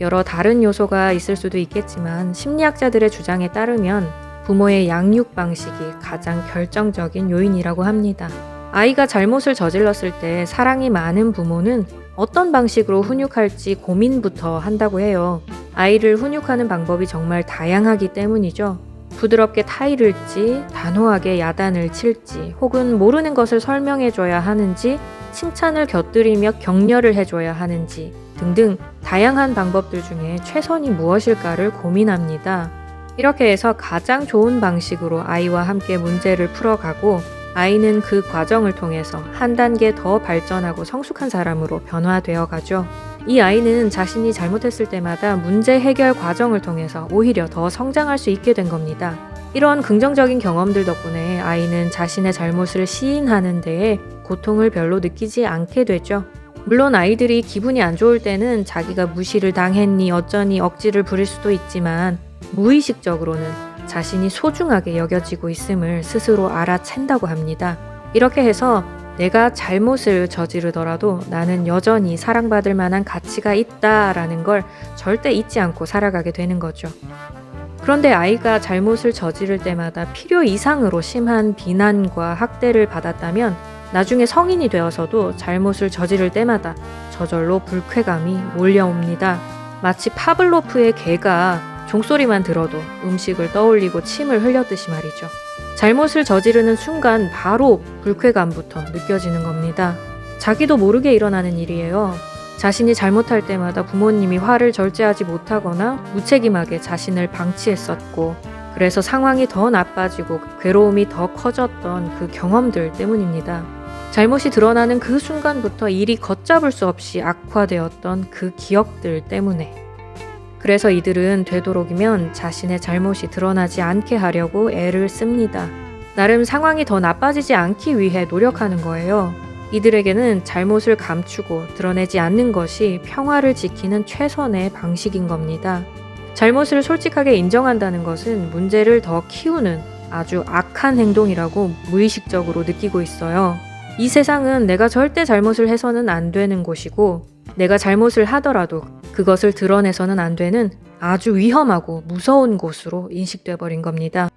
여러 다른 요소가 있을 수도 있겠지만 심리학자들의 주장에 따르면 부모의 양육 방식이 가장 결정적인 요인이라고 합니다. 아이가 잘못을 저질렀을 때 사랑이 많은 부모는 어떤 방식으로 훈육할지 고민부터 한다고 해요. 아이를 훈육하는 방법이 정말 다양하기 때문이죠. 부드럽게 타이를지, 단호하게 야단을 칠지, 혹은 모르는 것을 설명해줘야 하는지, 칭찬을 곁들이며 격려를 해줘야 하는지 등등 다양한 방법들 중에 최선이 무엇일까를 고민합니다. 이렇게 해서 가장 좋은 방식으로 아이와 함께 문제를 풀어가고 아이는 그 과정을 통해서 한 단계 더 발전하고 성숙한 사람으로 변화되어 가죠. 이 아이는 자신이 잘못했을 때마다 문제 해결 과정을 통해서 오히려 더 성장할 수 있게 된 겁니다. 이런 긍정적인 경험들 덕분에 아이는 자신의 잘못을 시인하는 데에 고통을 별로 느끼지 않게 되죠. 물론 아이들이 기분이 안 좋을 때는 자기가 무시를 당했니 어쩌니 억지를 부릴 수도 있지만 무의식적으로는 자신이 소중하게 여겨지고 있음을 스스로 알아챈다고 합니다. 이렇게 해서 내가 잘못을 저지르더라도 나는 여전히 사랑받을 만한 가치가 있다라는 걸 절대 잊지 않고 살아가게 되는 거죠. 그런데 아이가 잘못을 저지를 때마다 필요 이상으로 심한 비난과 학대를 받았다면 나중에 성인이 되어서도 잘못을 저지를 때마다 저절로 불쾌감이 몰려옵니다. 마치 파블로프의 개가 종소리만 들어도 음식을 떠올리고 침을 흘렸듯이 말이죠. 잘못을 저지르는 순간 바로 불쾌감부터 느껴지는 겁니다. 자기도 모르게 일어나는 일이에요. 자신이 잘못할 때마다 부모님이 화를 절제하지 못하거나 무책임하게 자신을 방치했었고, 그래서 상황이 더 나빠지고 괴로움이 더 커졌던 그 경험들 때문입니다. 잘못이 드러나는 그 순간부터 일이 걷잡을 수 없이 악화되었던 그 기억들 때문에. 그래서 이들은 되도록이면 자신의 잘못이 드러나지 않게 하려고 애를 씁니다. 나름 상황이 더 나빠지지 않기 위해 노력하는 거예요. 이들에게는 잘못을 감추고 드러내지 않는 것이 평화를 지키는 최선의 방식인 겁니다. 잘못을 솔직하게 인정한다는 것은 문제를 더 키우는 아주 악한 행동이라고 무의식적으로 느끼고 있어요. 이 세상은 내가 절대 잘못을 해서는 안 되는 곳이고, 내가 잘못을 하더라도 그것을 드러내서는 안 되는 아주 위험하고 무서운 곳으로 인식돼 버린 겁니다.